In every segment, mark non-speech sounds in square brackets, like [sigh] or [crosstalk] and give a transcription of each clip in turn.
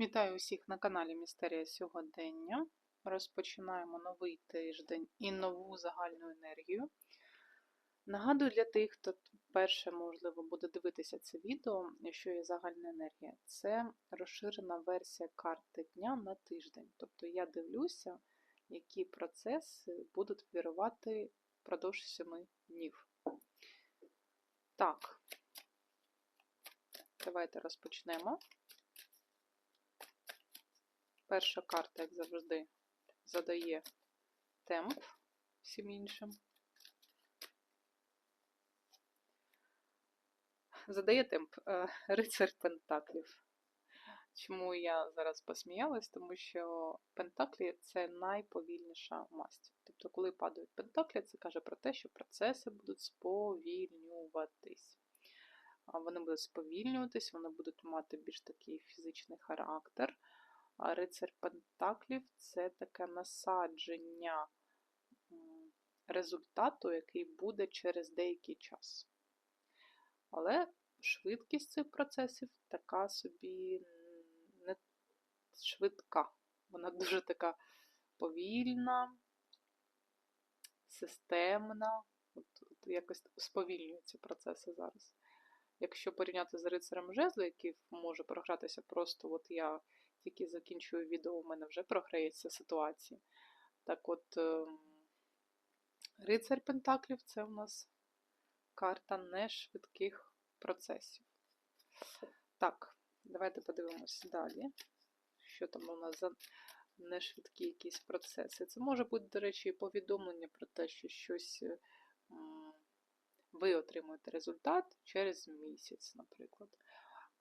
Вітаю усіх на каналі Містерія Сьогодення. Розпочинаємо новий тиждень і нову загальну енергію. Нагадую для тих, хто вперше, можливо, буде дивитися це відео, що є загальна енергія. Це розширена версія карти дня на тиждень. Тобто я дивлюся, які процеси будуть вірувати впродовж 7 днів. Так, давайте розпочнемо. Перша карта, як завжди, задає темп всім іншим. Задає темп е, рицар Пентаклів. Чому я зараз посміялась? Тому що Пентаклі це найповільніша масть. Тобто, коли падають Пентаклі, це каже про те, що процеси будуть сповільнюватись. Вони будуть сповільнюватись, вони будуть мати більш такий фізичний характер. А рицар Пентаклів це таке насадження результату, який буде через деякий час. Але швидкість цих процесів така собі не швидка. Вона [laughs] дуже така повільна, системна, от, от якось сповільнюються процеси зараз. Якщо порівняти з рицарем жезла, який може програтися просто, от я тільки закінчую відео, у мене вже програється ситуація. Так от, ем, рицарь Пентаклів це у нас карта нешвидких процесів. Так, давайте подивимося далі. Що там у нас за нешвидкі якісь процеси? Це може бути, до речі, і повідомлення про те, що щось ви отримуєте результат через місяць, наприклад.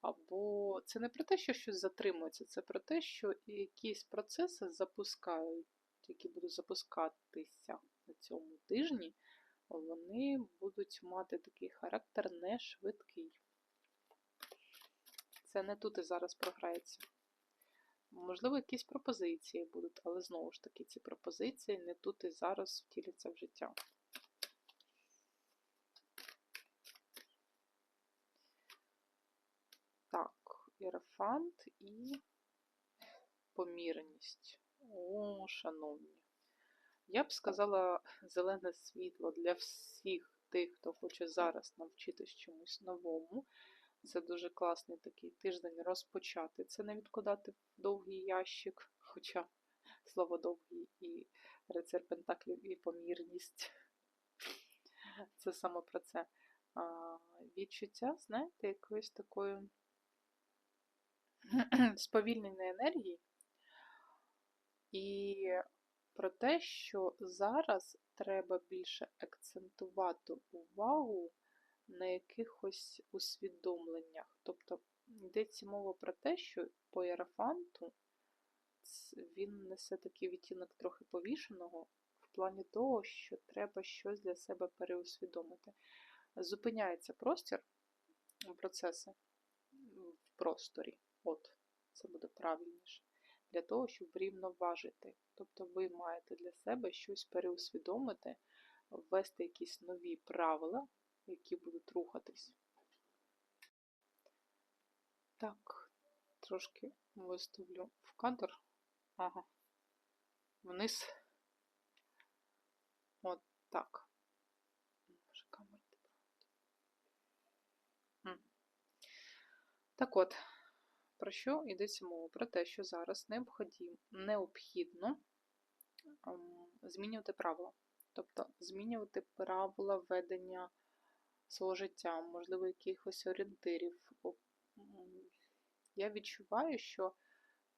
Або це не про те, що щось затримується, це про те, що якісь процеси запускають, які будуть запускатися на цьому тижні, вони будуть мати такий характер не швидкий. Це не тут і зараз програється. Можливо, якісь пропозиції будуть, але знову ж таки, ці пропозиції не тут і зараз втіляться в життя. Іерофант і помірність. О, шановні. Я б сказала зелене світло для всіх тих, хто хоче зараз навчитись чомусь новому. Це дуже класний такий тиждень розпочати. Це не відкладати в довгий ящик, хоча слово довгий і рицар Пентаклів, і помірність. Це саме про це. Відчуття, знаєте, якоїсь такої [clears throat] сповільненої енергії, і про те, що зараз треба більше акцентувати увагу на якихось усвідомленнях. Тобто йдеться мова про те, що по ерафанту він несе такий відтінок трохи повішеного, в плані того, що треба щось для себе переусвідомити. Зупиняється простір, процеси в просторі. От, це буде правильніше. Для того, щоб врівноважити. Тобто ви маєте для себе щось переусвідомити, ввести якісь нові правила, які будуть рухатись. Так, трошки виставлю в кадр. Ага. Вниз. От так. Так от. Про що йдеться мова? Про те, що зараз необхідно ем, змінювати правила. Тобто змінювати правила ведення свого життя, можливо, якихось орієнтирів. Я відчуваю, що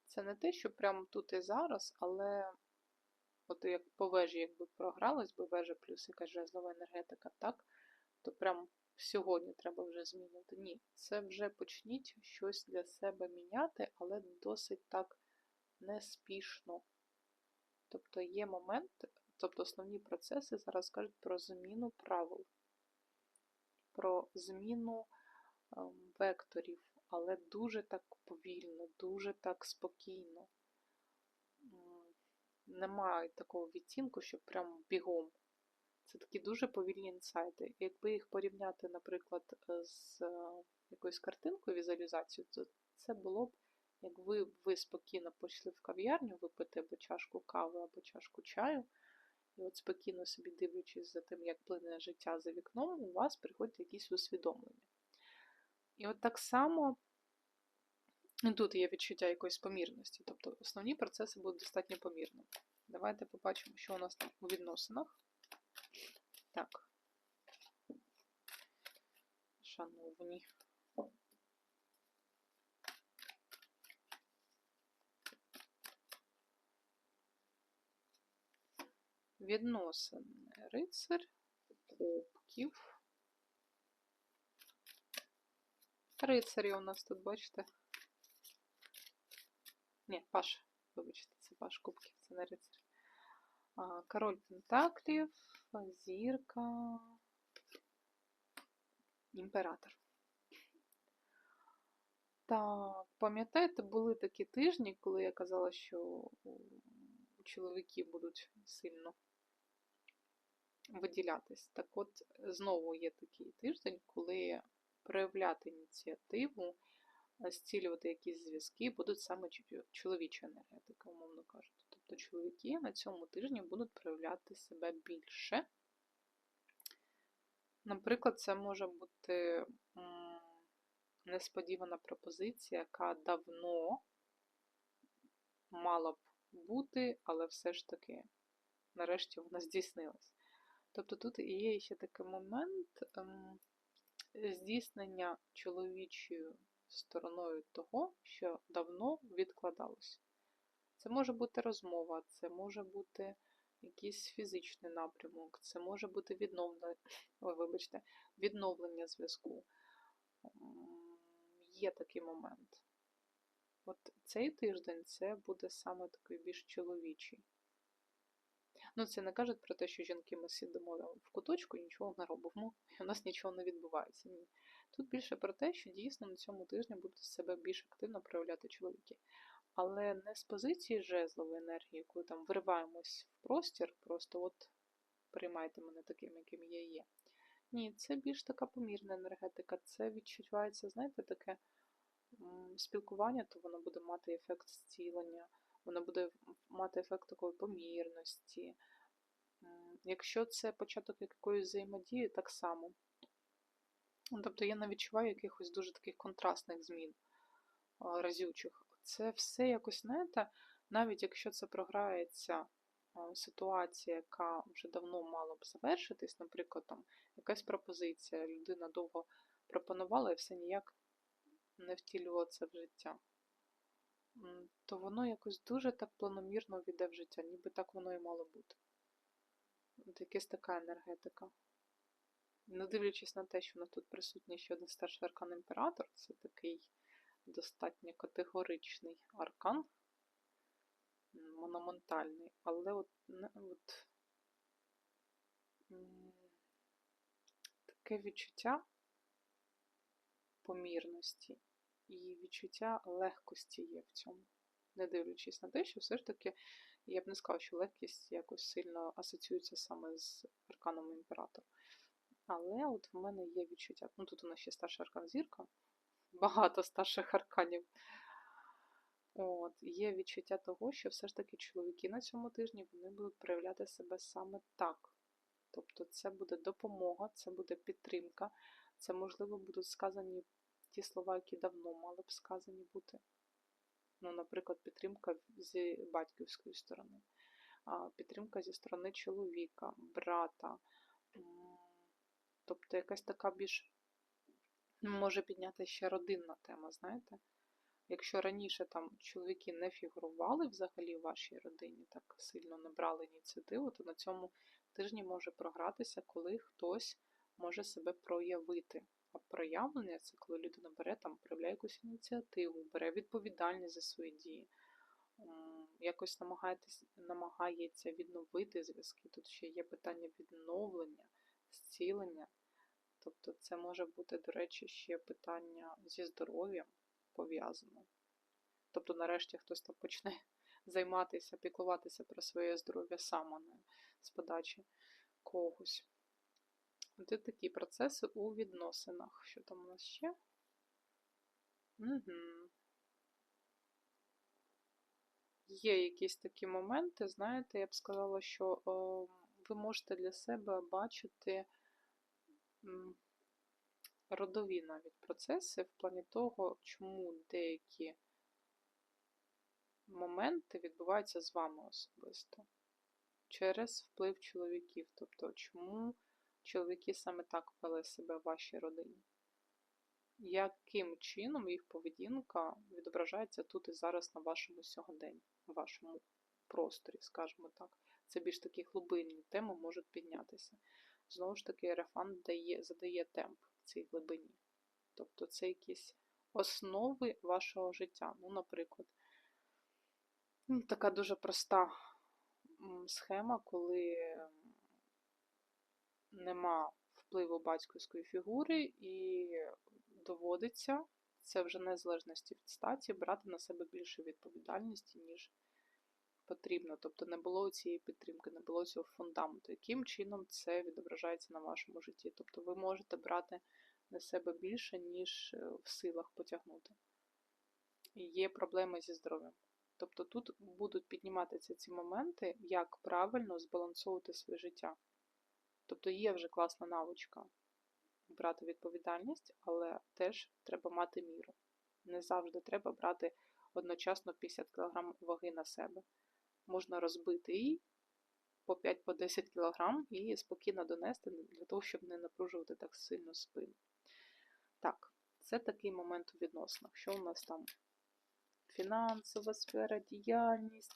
це не те, що прямо тут і зараз, але от як по вежі, якби програлась би вежа плюс якась жезлова енергетика, так, то прям сьогодні треба вже змінити. Ні, це вже почніть щось для себе міняти, але досить так неспішно. Тобто є момент, тобто основні процеси зараз кажуть про зміну правил, про зміну ем, векторів, але дуже так повільно, дуже так спокійно. Немає такого відтінку, що прям бігом. Це такі дуже повільні інсайти. Якби їх порівняти, наприклад, з е, якоюсь картинкою візуалізацією, то це було б Як ви, спокійно пішли в кав'ярню, випити або чашку кави, або чашку чаю, і от спокійно собі дивлячись за тим, як плине життя за вікном, у вас приходять якісь усвідомлення. І от так само тут є відчуття якоїсь помірності, тобто основні процеси будуть достатньо помірними. Давайте побачимо, що у нас там у відносинах. Так. Шановні. Відносини рицар, кубків. Рицарі у нас тут, бачите? Ні, Паш, вибачте, це Паш кубків, це не рицар. Король Пентаклів, зірка, імператор. Так, пам'ятаєте, були такі тижні, коли я казала, що чоловіки будуть сильно виділятись. Так от, знову є такий тиждень, коли проявляти ініціативу, зцілювати якісь зв'язки будуть саме чоловіча енергетика, умовно кажучи. Тобто чоловіки на цьому тижні будуть проявляти себе більше. Наприклад, це може бути несподівана пропозиція, яка давно мала б бути, але все ж таки, нарешті, вона здійснилась. Тобто тут є ще такий момент ем, здійснення чоловічою стороною того, що давно відкладалось. Це може бути розмова, це може бути якийсь фізичний напрямок, це може бути відновлення, [clears throat] вибачте, відновлення зв'язку. Є такий момент. От цей тиждень це буде саме такий більш чоловічий. Ну, це не кажуть про те, що жінки ми сидимо в куточку і нічого не робимо, і у нас нічого не відбувається. Ні. Тут більше про те, що дійсно на цьому тижні будуть себе більш активно проявляти чоловіки. Але не з позиції жезлової енергії, якою там вириваємось в простір, просто от приймайте мене таким, яким я є. Ні, це більш така помірна енергетика. Це відчувається, знаєте, таке спілкування, то воно буде мати ефект зцілення, воно буде мати ефект такої помірності. Якщо це початок якоїсь взаємодії, так само. Тобто я не відчуваю якихось дуже таких контрастних змін разючих. Це все якось, знаєте, навіть якщо це програється ситуація, яка вже давно мала б завершитись, наприклад, там якась пропозиція, людина довго пропонувала і все ніяк не втілювала це в життя, то воно якось дуже так планомірно війде в життя, ніби так воно і мало бути. От якась така енергетика. Не дивлячись на те, що у нас тут присутній ще один старший аркан імператор, це такий достатньо категоричний аркан, монументальний, але от, от таке відчуття помірності і відчуття легкості є в цьому. Не дивлячись на те, що все ж таки, я б не сказала, що легкість якось сильно асоціюється саме з арканом імператора. Але от в мене є відчуття. Ну тут у нас ще старша аркан зірка, багато старших арканів. От, Є відчуття того, що все ж таки чоловіки на цьому тижні вони будуть проявляти себе саме так. Тобто це буде допомога, це буде підтримка, це, можливо, будуть сказані ті слова, які давно мали б сказані бути. Ну, Наприклад, підтримка з батьківської сторони, підтримка зі сторони чоловіка, брата. Тобто якась така більш може підняти ще родинна тема, знаєте? Якщо раніше там чоловіки не фігурували взагалі в вашій родині, так сильно не брали ініціативу, то на цьому тижні може програтися, коли хтось може себе проявити. А проявлення це коли людина бере там, проявляє якусь ініціативу, бере відповідальність за свої дії, якось намагається відновити зв'язки. Тут ще є питання відновлення, зцілення. Тобто це може бути, до речі, ще питання зі здоров'ям пов'язано. Тобто, нарешті, хтось там почне [laughs] займатися, піклуватися про своє здоров'я сам, а не з подачі когось. Це такі процеси у відносинах. Що там у нас ще? Угу. є якісь такі моменти, знаєте, я б сказала, що е, ви можете для себе бачити родові навіть процеси в плані того, чому деякі моменти відбуваються з вами особисто через вплив чоловіків. Тобто, чому чоловіки саме так вели себе в вашій родині? Яким чином їх поведінка відображається тут і зараз на вашому сьогоденні, в вашому просторі, скажімо так. Це більш такі глибинні теми можуть піднятися. Знову ж таки, Ерафан дає, задає темп в цій глибині. Тобто це якісь основи вашого життя. Ну, наприклад, м, така дуже проста схема, коли нема впливу батьківської фігури і доводиться, це вже незалежності від статі, брати на себе більше відповідальності, ніж потрібно. Тобто не було цієї підтримки, не було цього фундаменту. Яким чином це відображається на вашому житті? Тобто ви можете брати на себе більше, ніж е, в силах потягнути. І є проблеми зі здоров'ям. Тобто тут будуть підніматися ці моменти, як правильно збалансовувати своє життя. Тобто є вже класна навичка брати відповідальність, але теж треба мати міру. Не завжди треба брати одночасно 50 кг ваги на себе. Можна розбити її по 5-10 кг і спокійно донести для того, щоб не напружувати так сильно спину. Так, це такий момент у відносинах. Що у нас там? Фінансова сфера, діяльність,